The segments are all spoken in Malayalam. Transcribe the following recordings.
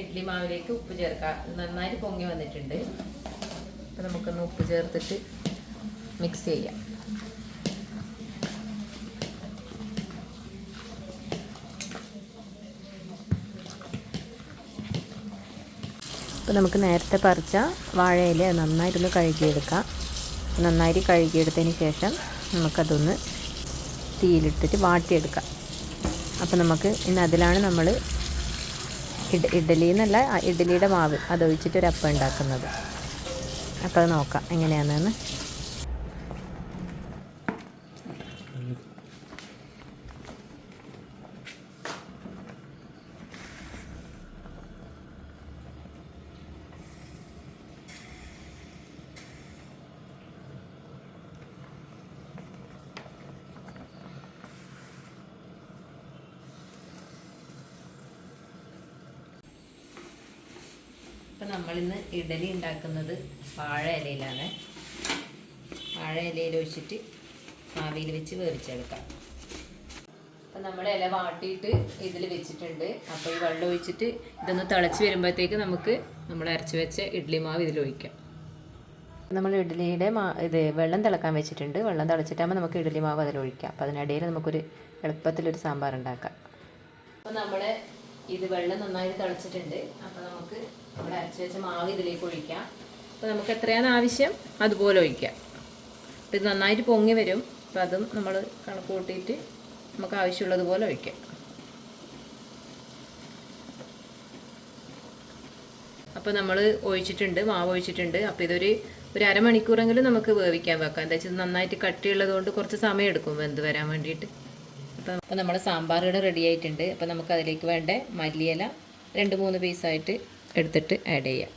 ഇഡ്ഡലി മാവിലേക്ക് ഉപ്പ് ചേർക്കാം. നന്നായിട്ട് പൊങ്ങി വന്നിട്ടുണ്ട്. അപ്പം നമുക്കൊന്ന് ഉപ്പ് ചേർത്തിട്ട് മിക്സ് ചെയ്യാം. അപ്പോൾ നമുക്ക് നേരത്തെ പറിച്ച വാഴയില നന്നായിട്ടൊന്ന് കഴുകിയെടുക്കാം. നന്നായിട്ട് കഴുകിയെടുത്തതിന് ശേഷം നമുക്കതൊന്ന് തീയിലിട്ടിട്ട് വാട്ടിയെടുക്കാം. അപ്പോൾ നമുക്ക് ഇന്ന് അതിലാണ് നമ്മൾ ഇഡ ഇഡ്ഡലി എന്നല്ല ഇഡ്ഡലിയുടെ മാവ് അതൊഴിച്ചിട്ടൊരപ്പം അപ്പം ഉണ്ടാക്കുന്നത്. അപ്പോൾ അത് നോക്കാം എങ്ങനെയാണെന്ന്. നമ്മളിന്ന് ഇഡലി ഉണ്ടാക്കുന്നത് വാഴ ഇലയിലാണ്. വാഴ ഇലയിൽ ഒഴിച്ചിട്ട് ആവിയിൽ വെച്ച് വേവിച്ചെടുക്കാം. അപ്പം നമ്മൾ ഇല വാട്ടിയിട്ട് ഇതിൽ വെച്ചിട്ടുണ്ട്. അപ്പോൾ ഈ വെള്ളം ഒഴിച്ചിട്ട് ഇതൊന്ന് തിളച്ച് വരുമ്പോഴത്തേക്ക് നമുക്ക് നമ്മൾ അരച്ച് വെച്ച ഇഡ്ഡലി മാവ് ഇതിൽ ഒഴിക്കാം. നമ്മൾ ഇഡ്ഡലിയുടെ മാ ഇത് വെള്ളം തിളക്കാൻ വെച്ചിട്ടുണ്ട്. വെള്ളം തിളച്ചിട്ടാകുമ്പോൾ നമുക്ക് ഇഡ്ഡലി മാവ് അതിൽ ഒഴിക്കാം. അപ്പോൾ അതിനിടയിൽ നമുക്കൊരു എളുപ്പത്തിലൊരു സാമ്പാർ ഉണ്ടാക്കാം. അപ്പോൾ നമ്മൾ ഇത് വെള്ളം നന്നായിട്ട് തിളച്ചിട്ടുണ്ട്. അപ്പോൾ നമുക്ക് ഇവിടെ അരച്ച് വെച്ച മാവ് ഇതിലേക്ക് ഒഴിക്കാം. അപ്പോൾ നമുക്ക് എത്രയാണ് ആവശ്യം? അതുപോലെ ഒഴിക്കാം. അപ്പോൾ ഇത് നന്നായിട്ട് പൊങ്ങി വരും. അപ്പോൾ അതും നമ്മൾ കണക്ക് കൂട്ടിയിട്ട് നമുക്ക് ആവശ്യമുള്ളതുപോലെ ഒഴിക്കാം. അപ്പോൾ നമ്മൾ ഒഴിച്ചിട്ടുണ്ട് മാവ് ഒഴിച്ചിട്ടുണ്ട്. അപ്പോൾ ഇതൊരു ഒരു അരമണിക്കൂറെങ്കിലും നമുക്ക് വേവിക്കാൻ വെക്കാം. എന്താ വെച്ചാൽ നന്നായിട്ട് കട്ടിയുള്ളത് കൊണ്ട് കുറച്ച് സമയം എടുക്കും വെന്ത് വരാൻ വേണ്ടിയിട്ട്. അപ്പം അപ്പോൾ നമ്മുടെ സാമ്പാർ ഇവിടെ റെഡി ആയിട്ടുണ്ട്. അപ്പോൾ നമുക്ക് അതിലേക്ക് വേണ്ട മല്ലിയില രണ്ട് മൂന്ന് പീസായിട്ട് എടുത്തിട്ട് ആഡ് ചെയ്യാം.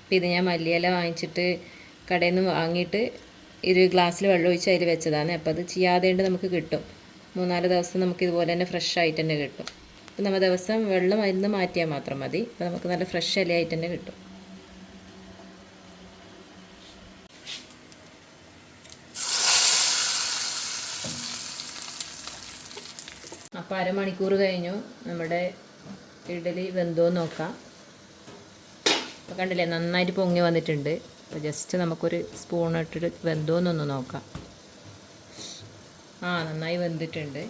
അപ്പോൾ ഇത് ഞാൻ മല്ലിയില വാങ്ങിച്ചിട്ട് കടയിൽ നിന്ന് വാങ്ങിയിട്ട് ഒരു ഗ്ലാസ്സിൽ വെള്ളം ഒഴിച്ച് അതിൽ വെച്ചതാണ്. അപ്പോൾ അത് ചെയ്യാതെ നമുക്ക് കിട്ടും. മൂന്നാൽ ദിവസം നമുക്ക് ഇതുപോലെ തന്നെ ഫ്രഷ് ആയിട്ട് തന്നെ കിട്ടും. അപ്പോൾ നമ്മൾ ദിവസം വെള്ളം അതിൽ നിന്ന് മാറ്റിയാൽ മാത്രം മതി. അപ്പോൾ നമുക്ക് നല്ല ഫ്രഷ് ഇലയായിട്ട് തന്നെ കിട്ടും. അപ്പോൾ അരമണിക്കൂർ കഴിഞ്ഞു. നമ്മുടെ ഇഡലി വെന്തോ നോക്കാം. അപ്പോൾ കണ്ടില്ലേ നന്നായിട്ട് പൊങ്ങി വന്നിട്ടുണ്ട്. അപ്പോൾ ജസ്റ്റ് നമുക്കൊരു സ്പൂൺ ഇട്ടിട്ട് വെന്തോന്നൊന്ന് നോക്കാം. ആ നന്നായി വെന്തിട്ടുണ്ട്.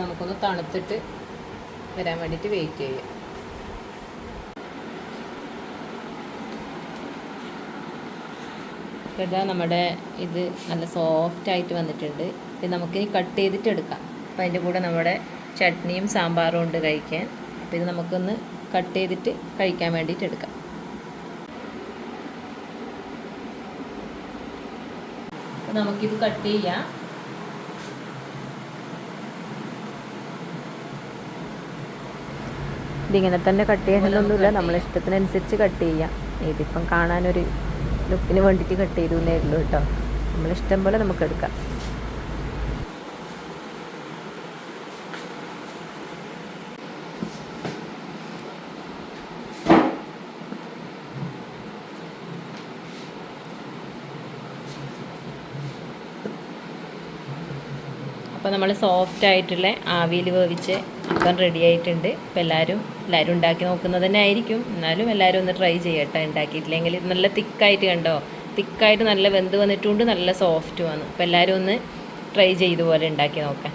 നമുക്കൊന്ന് തണുത്തിട്ട് വരാൻ വേണ്ടിയിട്ട് വെയിറ്റ് ചെയ്യാം. അപ്പോൾ ഇതാ നമ്മുടെ ഇത് നല്ല സോഫ്റ്റ് ആയിട്ട് വന്നിട്ടുണ്ട്. ഇത് നമുക്കിനി കട്ട് ചെയ്തിട്ട് എടുക്കാം. അപ്പോൾ അതിന്റെ കൂടെ നമ്മുടെ ചട്നിയും സാമ്പാറും ഉണ്ട് കഴിക്കാൻ. അപ്പോൾ ഇത് നമുക്കൊന്ന് കട്ട് ചെയ്തിട്ട് കഴിക്കാൻ വേണ്ടിയിട്ട് എടുക്കാം. അപ്പോൾ നമുക്കിത് കട്ട് ചെയ്യാം. ഇതിങ്ങനെ തന്നെ കട്ട് ചെയ്യാനൊന്നുമില്ല. നമ്മളെ ഇഷ്ടത്തിനനുസരിച്ച് കട്ട് ചെയ്യാം. ഇതിപ്പം കാണാനൊരു ലുക്കിന് വേണ്ടിയിട്ട് കട്ട് ചെയ്തു എന്നേ ഉള്ളൂ കേട്ടോ. നമ്മളിഷ്ടം പോലെ നമുക്ക് എടുക്കാം. അപ്പോൾ നമ്മൾ സോഫ്റ്റ് ആയിട്ടുള്ള ആവിയിൽ വേവിച്ച് അപ്പം റെഡി ആയിട്ടുണ്ട്. അപ്പോൾ എല്ലാവരും എല്ലാവരും ഉണ്ടാക്കി നോക്കുന്നത് തന്നെ ആയിരിക്കും. എന്നാലും എല്ലാവരും ഒന്ന് ട്രൈ ചെയ്യട്ടെ. ഉണ്ടാക്കിയിട്ടില്ലെങ്കിൽ നല്ല തിക്കായിട്ട് കണ്ടോ? തിക്കായിട്ട് നല്ല വെന്ത് വന്നിട്ടുണ്ട്. നല്ല സോഫ്റ്റുമാണ് അപ്പോൾ എല്ലാവരും ഒന്ന് ട്രൈ ചെയ്തുപോലെ ഉണ്ടാക്കി നോക്കാം.